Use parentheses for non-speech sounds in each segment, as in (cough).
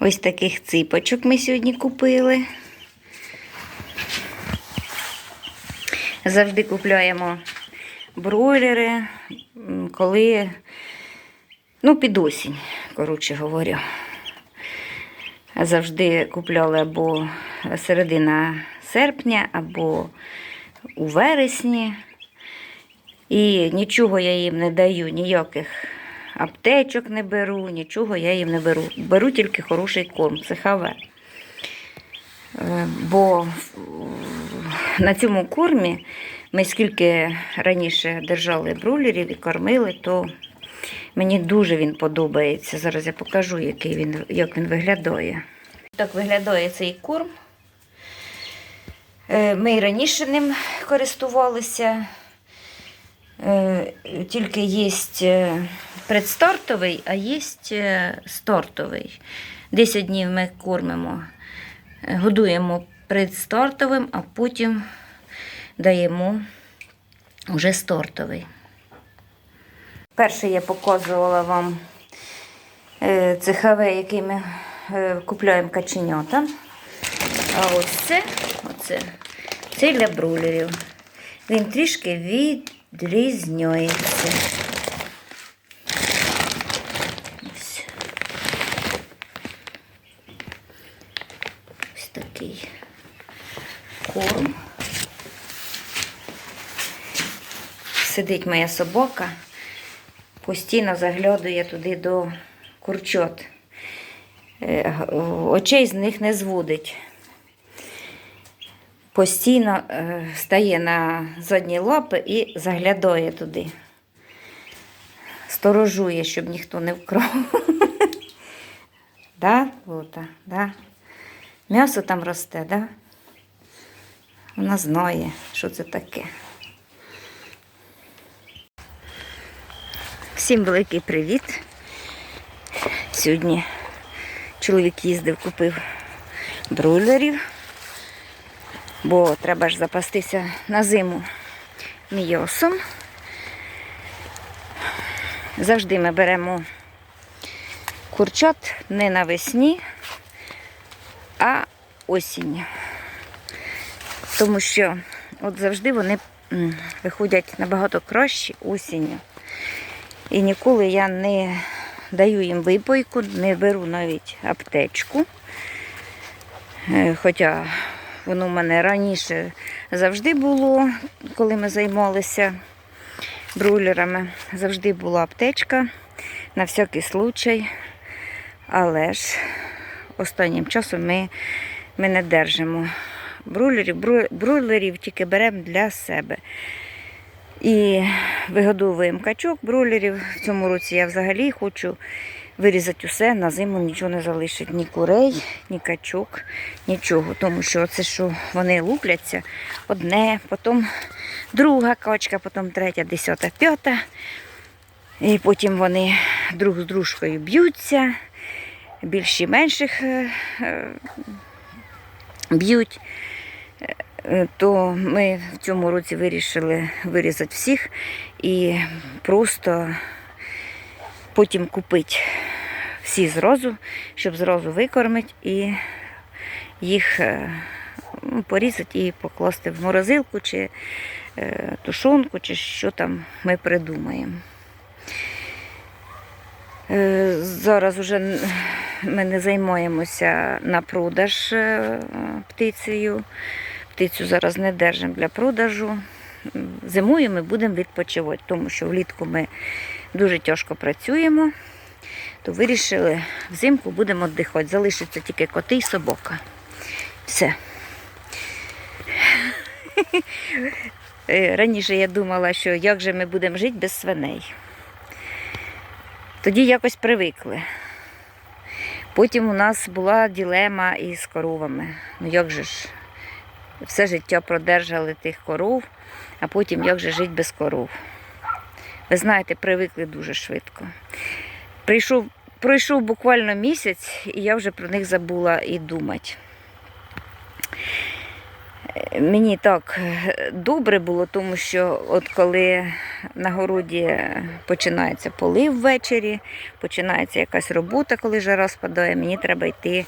Ось таких ципочок ми сьогодні купили. Завжди купляємо бройлери, коли, ну, під осінь, коротше говоря. Завжди купляли або середина серпня, або у вересні. І нічого я їм не даю, ніяких аптечок не беру, нічого я їм не беру. Беру тільки хороший корм, це хаве. Е, Бо на цьому кормі ми скільки раніше держали брулерів і кормили, то мені дуже він подобається. Зараз я покажу, який він, як він виглядає. Так виглядає цей корм. Е, Ми і раніше ним користувалися. Е, Тільки є предстартовий, а є стартовий. 10 днів ми кормимо, е, годуємо предстартовим, а потім даємо вже стартовий. Перше я показувала вам е, цехове, який ми е, купляємо каченята. А ось це, оце, це для брулерів. Він трішки відрізняється. Ось. Ось такий корм. Сидить моя собака, постійно заглядує туди до курчот. Е, Очей з них не зводить постійно е, стає на задні лапи і заглядає туди. Сторожує, щоб ніхто не вкрав. (laughs) Да, Лута? Да? М'ясо там росте, да? Вона знає, що це таке. Всім великий привіт. Сьогодні чоловік їздив, купив бройлерів бо треба ж запастися на зиму м'ясом. Завжди ми беремо курчат не навесні, а осінню. Тому що от завжди вони виходять набагато краще осінню. І ніколи я не даю їм випойку, не беру навіть аптечку. Е, Хоча Воно в мене раніше завжди було, коли ми займалися бройлерами. Завжди була аптечка на всякий случай. Але ж останнім часом ми, ми не держимо бройлерів. Бро- Бройлерів тільки беремо для себе. І вигодовуємо качок бройлерів. В цьому році я взагалі хочу вирізати усе, на зиму нічого не залишить. Ні курей, ні качок, нічого. Тому що це, що вони лупляться, одне, потім друга качка, потім третя, десята, п'ята. І потім вони друг з дружкою б'ються, більші менших е, е, б'ють. Е, То ми в цьому році вирішили вирізати всіх і просто потім купити всі зразу, щоб зразу викормити і їх е, ну, порізати і покласти в морозилку чи е, тушонку, чи що там ми придумаємо. Зараз вже ми не займаємося на продаж птицею. Птицю зараз не держимо для продажу. Зимою ми будемо відпочивати, тому що влітку ми дуже тяжко працюємо, то вирішили, взимку будемо віддихати. Залишиться тільки коти і собака. Все. (laughs) Е, Раніше я думала, що як же ми будемо жити без свиней. Тоді якось привикли. Потім у нас була ділема із коровами. Ну як же ж, все життя продержали тих коров, а потім як же жити без коров. Ви знаєте, привикли дуже швидко. Прийшов, пройшов буквально місяць, і я вже про них забула і думати. Е, Мені так е, добре було, тому що от коли на городі починається полив ввечері, починається якась робота, коли жара спадає, мені треба йти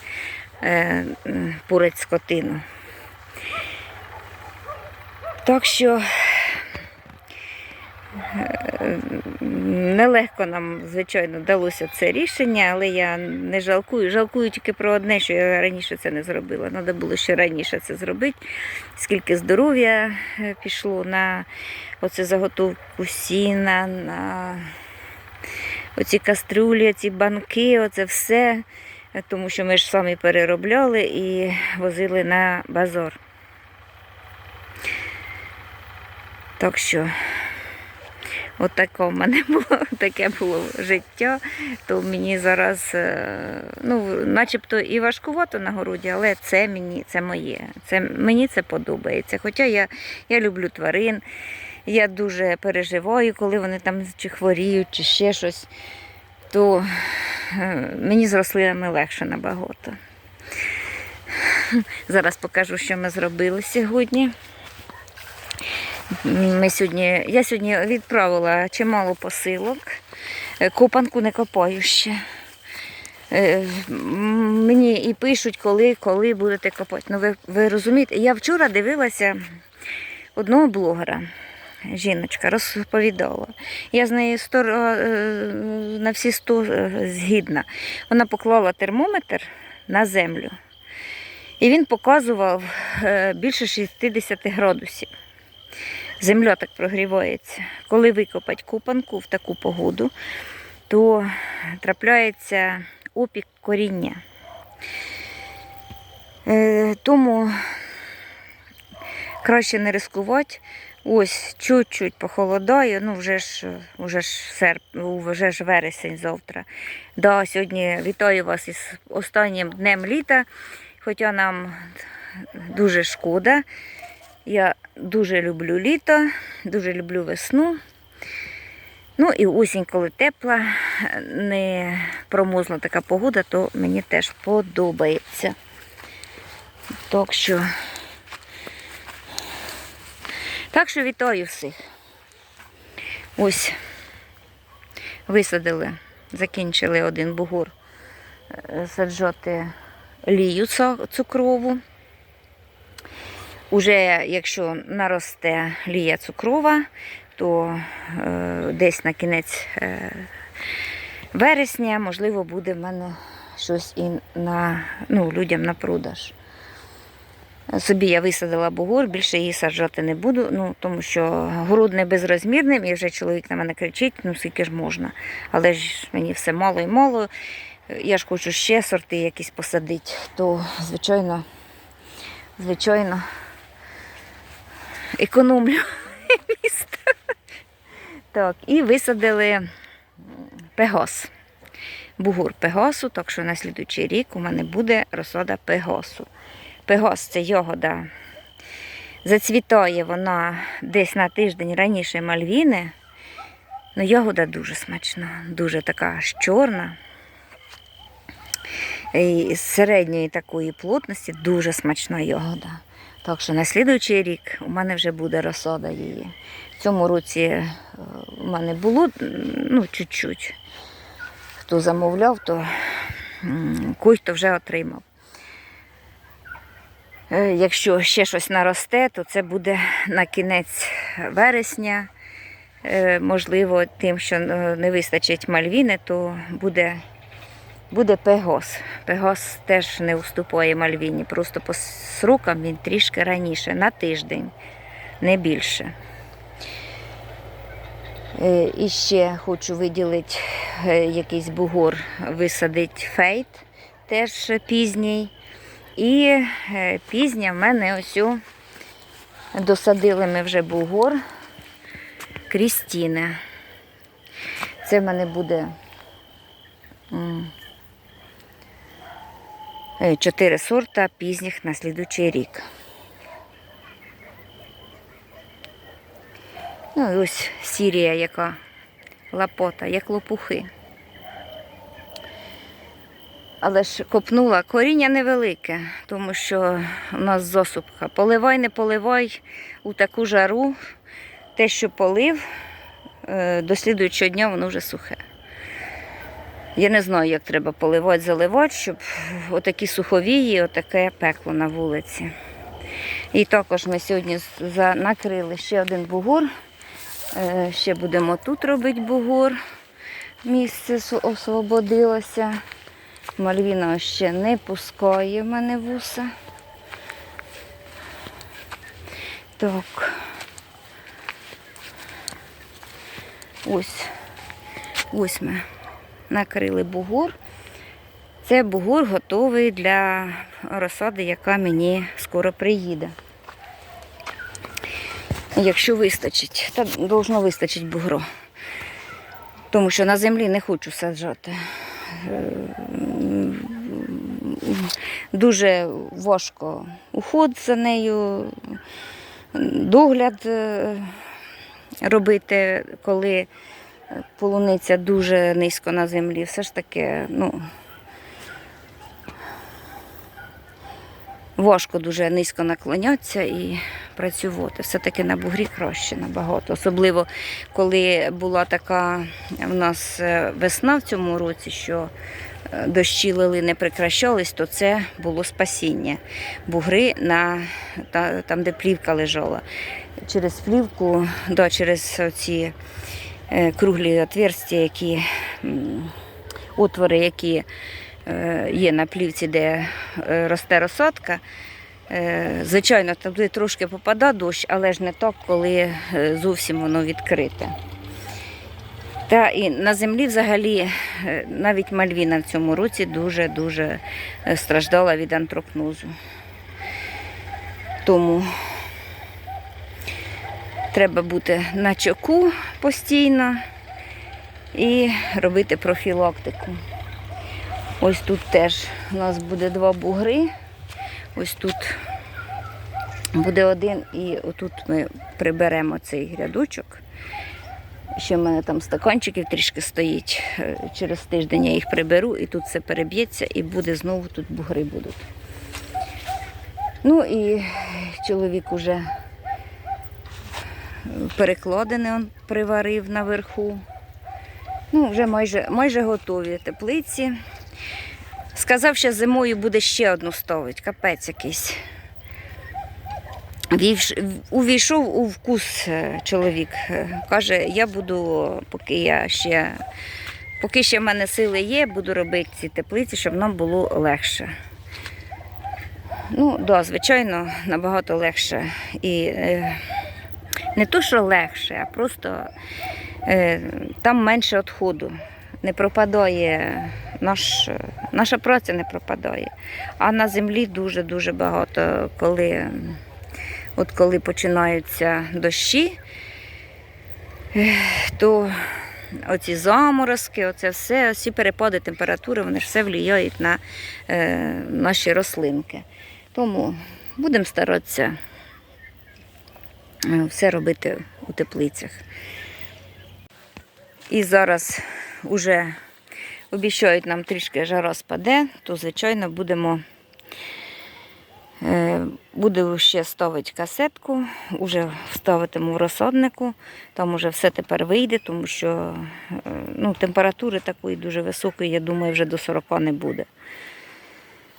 е, м, скотину. Так що е, нелегко нам, звичайно, вдалося це рішення, але я не жалкую. Жалкую тільки про одне, що я раніше це не зробила. Треба було ще раніше це зробити. Скільки здоров'я е, пішло на оце заготовку сіна, на оці кастрюлі, ці банки, оце все. Е, Тому що ми ж самі переробляли і возили на базар. Так що от таке в мене (laughs) було, таке було життя, то мені зараз, е, ну, начебто і важкувато на городі, але це мені, це моє. Це, мені це подобається. Хоча я, я люблю тварин, я дуже переживаю, коли вони там чи хворіють, чи ще щось, то е, мені з рослинами легше набагато. Зараз покажу, що ми зробили сьогодні. Ми сьогодні, я сьогодні відправила чимало посилок. Е, Копанку не копаю ще. Е, Мені і пишуть, коли, коли будете копати. Ну, ви, ви розумієте, я вчора дивилася одного блогера. Жіночка розповідала. Я з нею сто, е, на всі сто згідна. Вона поклала термометр на землю. І він показував більше 60 градусів. Земля так прогрівається. Коли викопать купанку в таку погоду, то трапляється опік коріння. Е, тому краще не ризикувати. Ось чуть-чуть похолодає, ну вже ж, вже ж серп, вже ж вересень завтра. Да, сьогодні вітаю вас із останнім днем літа, хоча нам дуже шкода. Я дуже люблю літо, дуже люблю весну. Ну і осінь, коли тепла, не промозла така погода, то мені теж подобається. Так що, так що вітаю всіх. Ось висадили, закінчили один бугор е, саджати лію цукрову. Уже якщо наросте лія цукрова, то е, десь на кінець е, вересня, можливо, буде в мене щось і на, ну, людям на продаж. Собі я висадила бугор, більше її саджати не буду, ну, тому що город не безрозмірним, і вже чоловік на мене кричить, ну скільки ж можна. Але ж мені все мало і мало. Я ж хочу ще сорти якісь посадити, то звичайно, звичайно, економлю місто. Так, і висадили пегос. Бугур пегосу, так що на слідуючий рік у мене буде розсада пегосу. Пегос це ягода. Зацвітає вона десь на тиждень раніше мальвіни. Ну, ягода дуже смачна, дуже така аж чорна. І з середньої такої плотності дуже смачна ягода. Так що на слідуючий рік у мене вже буде розсада її. В цьому році е, у мене було ну, чуть-чуть. Хто замовляв, то м, кой-то вже отримав. Е, Якщо ще щось наросте, то це буде на кінець вересня. Е, Можливо, тим, що не вистачить мальвіни, то буде, буде пегос. Пегос теж не уступає мальвіні. Просто по срокам він трішки раніше, на тиждень, не більше. Е, І ще хочу виділити е, якийсь бугор, висадити фейт, теж пізній. І е, пізня в мене ось досадили ми вже бугор Крістіни. Це в мене буде е, чотири сорта пізніх на слідучий рік. Ну і ось сірія, яка лапота, як лопухи. Але ж копнула коріння невелике, тому що у нас засупка. Поливай, не поливай у таку жару. Те, що полив, е, до слідуючого дня воно вже сухе. Я не знаю, як треба поливати, заливати, щоб отакі суховії, отаке пекло на вулиці. І також ми сьогодні накрили ще один бугор. Е, Ще будемо тут робити бугор. Місце освободилося. Мальвіна ще не пускає в мене вуса. Так. Ось. Ось ми накрили бугор. Це бугор готовий для розсади, яка мені скоро приїде. Якщо вистачить, та должно вистачить бугро. Тому що на землі не хочу саджати. Е, Дуже важко уход за нею, догляд е, робити, коли полуниця дуже низько на землі. Все ж таки, ну, важко дуже низько наклонятися і працювати. Все-таки на бугрі краще набагато. Особливо, коли була така в нас е, весна в цьому році, що е, дощі лили не прекращались, то це було спасіння. Бугри на, та, там, де плівка лежала. Через плівку, да, через ці круглі отверстя, які отвори, які е, є на плівці, де е, росте розсадка. Е, Звичайно, туди трошки попадає дощ, але ж не так, коли е, зовсім воно відкрите. Та і на землі взагалі е, навіть Мальвіна в цьому році дуже-дуже е, страждала від антропнозу. Тому треба бути на чоку постійно і робити профілактику. Ось тут теж у нас буде два бугри. Ось тут буде один, і отут ми приберемо цей рядочок. Ще в мене там стаканчиків трішки стоїть. Е, Через тиждень я їх приберу, і тут все переб'ється, і буде знову тут бугри будуть. Ну і чоловік уже перекладини он приварив наверху. Ну, вже майже, майже готові теплиці. Сказав, що зимою буде ще одну ставити, капець якийсь. Увійшов у вкус е, чоловік. Е, Каже, я буду, поки я ще, поки ще в мене сили є, буду робити ці теплиці, щоб нам було легше. Ну, да, звичайно, набагато легше. І е, не то, що легше, а просто е, там менше відходу. Не пропадає наш, наша праця не пропадає. А на землі дуже-дуже багато, коли, от коли починаються дощі, ех, то оці заморозки, оце все, всі перепади температури, вони ж все впливають на е, наші рослинки. Тому будемо старатися е, все робити у теплицях. І зараз вже обіцяють нам трішки жара спаде, то, звичайно, будемо е, буду ще ставити касетку, вже вставитиму в розсаднику. Там уже все тепер вийде, тому що е, ну, температури такої дуже високої, я думаю, вже до 40 не буде.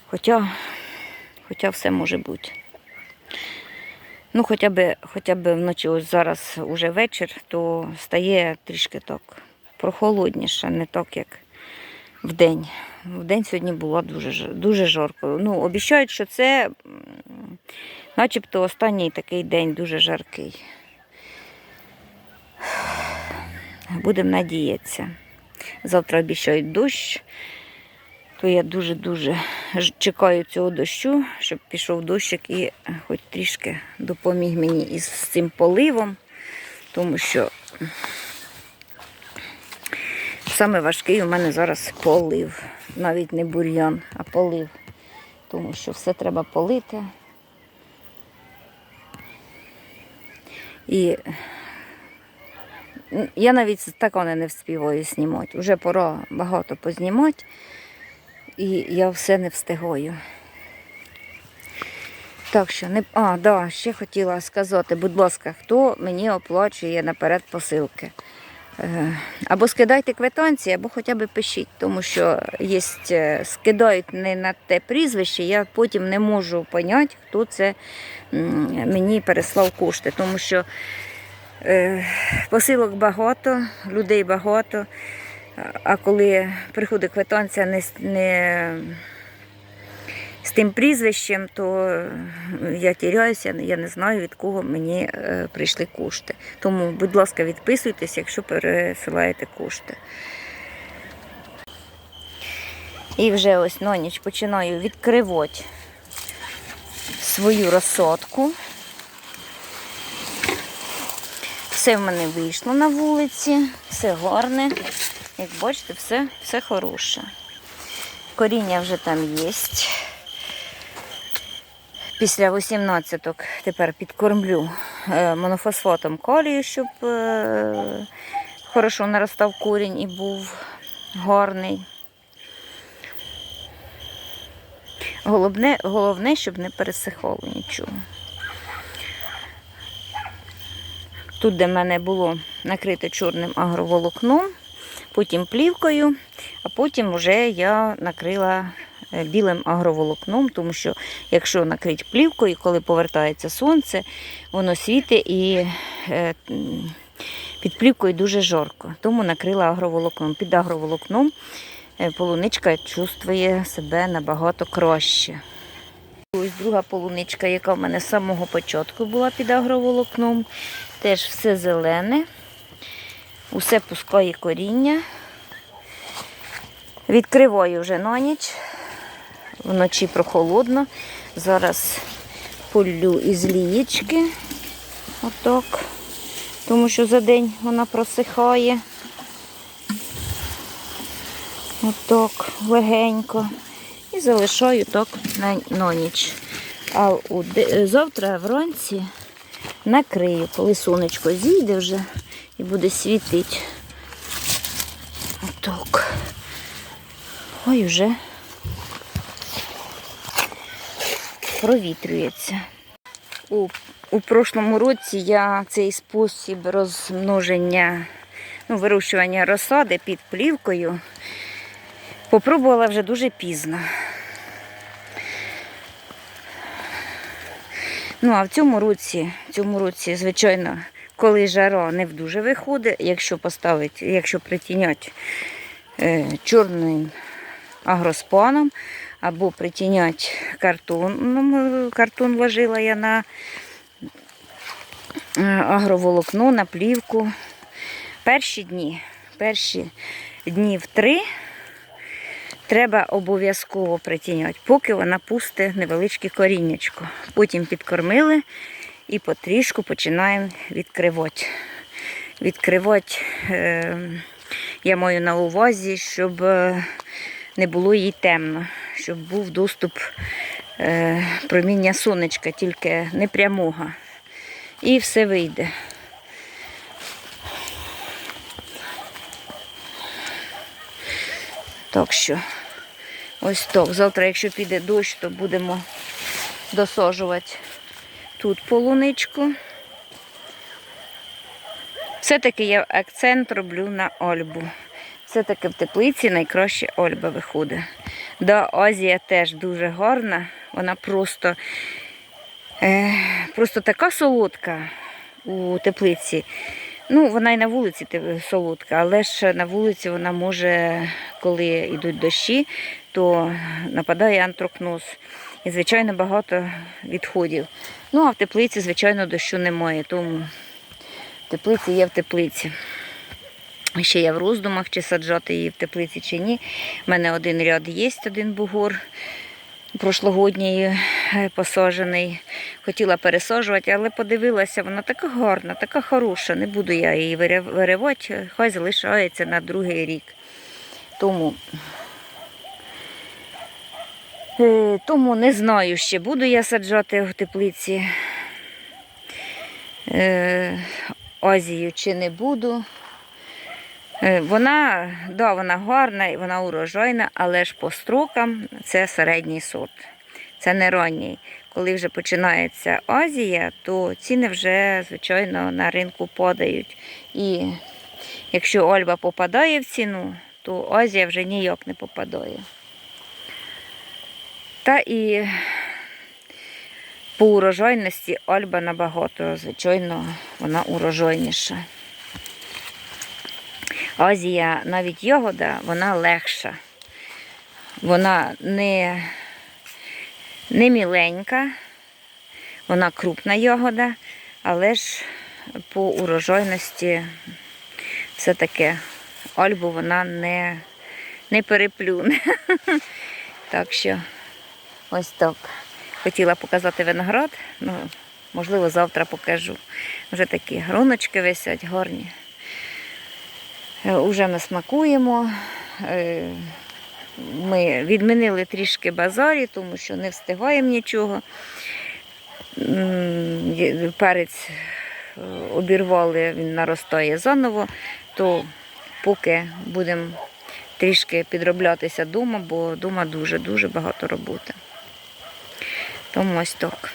Хоча, хоча все може бути. Ну, хоча б, хоча б вночі, ось зараз уже вечір, то стає трішки так прохолодніше, не так, як вдень. Вдень сьогодні було дуже, дуже жарко. Ну, обіцяють, що це начебто останній такий день дуже жаркий. Будемо надіятися. Завтра обіцяють дощ, то я дуже-дуже чекаю цього дощу, щоб пішов дощик і хоч трішки допоміг мені із цим поливом, тому що саме важкий у мене зараз полив. Навіть не бур'ян, а полив. Тому що все треба полити. І я навіть стакани не вспіваю знімати. Уже пора багато познімати. І я все не встигаю. Так що не. А, да, ще хотіла сказати, будь ласка, хто мені оплачує наперед посилки? Е, Або скидайте квитанції, або хоча б пишіть, тому що є, е, скидають не на те прізвище, я потім не можу поняти, хто це мені переслав кошти, тому що е, посилок багато, людей багато, а коли приходить квитанція не, не з тим прізвищем, то я тіряюся, я не знаю, від кого мені е, прийшли кошти. Тому, будь ласка, відписуйтесь, якщо пересилаєте кошти. І вже ось на ніч починаю відкривати свою розсадку. Все в мене вийшло на вулиці, все гарне. Як бачите, все, все хороше. Коріння вже там є. Після 18 тепер підкормлю е, монофосфатом калію, щоб е, хорошо наростав корінь і був гарний. Головне, головне, щоб не пересихало нічого. Тут, де в мене було накрите чорним агроволокном, потім плівкою, а потім вже я накрила е, білим агроволокном, тому що якщо накрити плівкою, коли повертається сонце, воно світить і е, під плівкою дуже жарко. Тому накрила агроволокном. Під агроволокном е, полуничка чувствує себе набагато краще. Ось друга полуничка, яка в мене з самого початку була під агроволокном. Теж все зелене, усе пускає коріння. Відкриваю вже на ніч. Вночі прохолодно. Зараз полю із лієчки. Отак. Тому що за день вона просихає. Отак, легенько. І залишаю так на, ніч. А завтра вранці накрию, коли сонечко зійде вже і буде світити. Отак. Ой, вже провітрюється. У, у прошлому році я цей спосіб розмноження, ну, вирощування розсади під плівкою попробувала вже дуже пізно. Ну, а в цьому році, в цьому році, звичайно, коли жара не дуже виходить, якщо поставити, якщо притінять е, чорним агроспаном або притінять картоном, е, картон ложила я на е, агроволокно, на плівку. Перші дні, перші днів три треба обов'язково притіняти, поки вона пусте невеличке коріннячко. Потім підкормили і потрішку починаємо відкривати. Відкривати е, я маю на увазі, щоб е, не було їй темно, щоб був доступ е, проміння сонечка, тільки не прямого. І все вийде. Так що ось так. Завтра, якщо піде дощ, то будемо досаджувати тут полуничку. Все-таки я акцент роблю на ольбу. Все-таки в теплиці найкраще ольба виходить. Да, Азія теж дуже гарна. Вона просто, е, просто така солодка у теплиці. Ну, вона і на вулиці солодка, але ж на вулиці вона може, коли йдуть дощі, то нападає антрокноз. І, звичайно, багато відходів. Ну, а в теплиці, звичайно, дощу немає, тому в теплиці є в теплиці. Ще я в роздумах, чи саджати її в теплиці, чи ні. У мене один ряд є, один бугор прошлогодній е, посаджений. Хотіла пересаджувати, але подивилася, вона така гарна, така хороша. Не буду я її виривати, хай залишається на другий рік. Тому, тому не знаю ще, буду я саджати в теплиці е, Азію чи не буду. Е, Вона, да, вона гарна і вона урожайна, але ж по строкам це середній сорт. Це не ранній. Коли вже починається Азія, то ціни вже, звичайно, на ринку падають. І якщо Ольба попадає в ціну, то Азія вже ніяк не попадає. Та і по урожайності Альба набагато, звичайно, вона урожайніша. Азія, навіть ягода, вона легша. Вона не, не міленька, вона крупна ягода, але ж по урожайності все-таки Альбу вона не, не переплюне. (laughs) Так що ось так. Хотіла показати виноград, ну, можливо, завтра покажу. Вже такі гроночки висять гарні. Е, Уже ми смакуємо. Е, Ми відмінили трішки базарі, тому що не встигаємо нічого. Перець е, обірвали, він наростає заново, то поки будемо трішки підроблятися вдома, бо вдома дуже-дуже багато роботи. Тому ось так.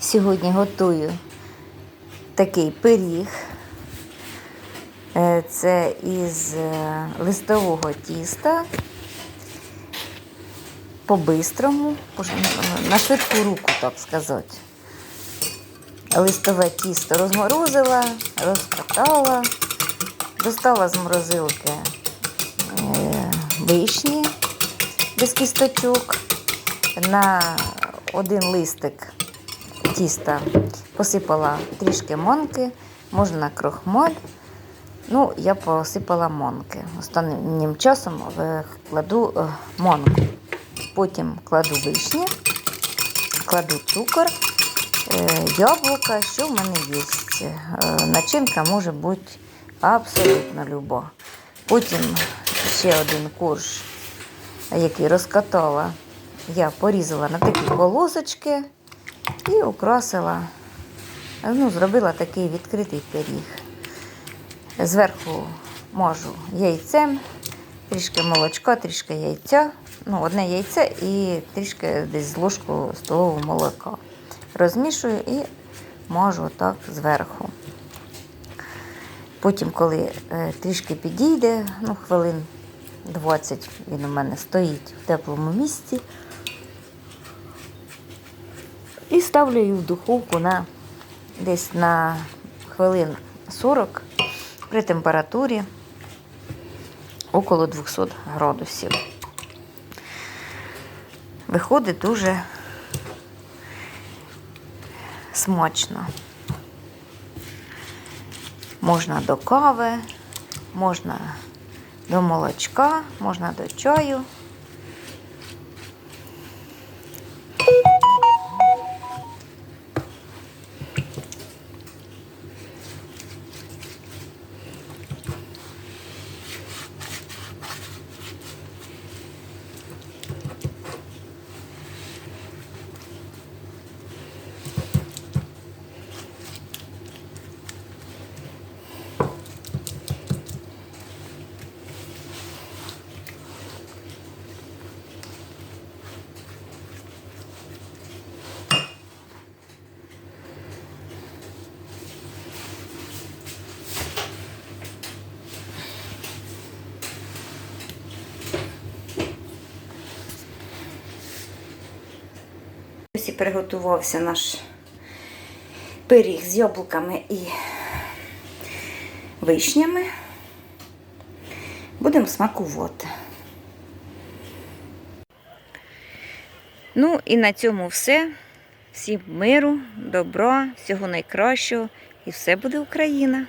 Сьогодні готую такий пиріг. Е, Це із е, листового тіста. По-бистрому, на швидку руку, так сказати. Листове тісто розморозила, розкатала, достала з морозилки е, вишні без кісточок. На один листик тіста посипала трішки монки, можна крохмаль. Ну, я посипала монки. Останнім часом кладу е, монку. Потім кладу вишні, кладу цукор, е, яблука, що в мене є. Е, Начинка може бути абсолютно люба. Потім ще один корж, який розкатала, я порізала на такі полосочки і украсила, ну, зробила такий відкритий пиріг. Зверху можу яйцем, трішки молочка, трішки яйця. Ну, одне яйце і трішки десь ложку столового молока. Розмішую і можу так зверху. Потім, коли е, трішки підійде, ну, хвилин 20 він у мене стоїть в теплому місці. І ставлю її в духовку на десь на хвилин 40 при температурі около 200 градусів. Виходить дуже смачно. Можна до кави, можна до молочка, можна до чаю. Приготувався наш пиріг з яблуками і вишнями. Будемо смакувати. Ну і на цьому все. Всім миру, добра, всього найкращого і все буде Україна.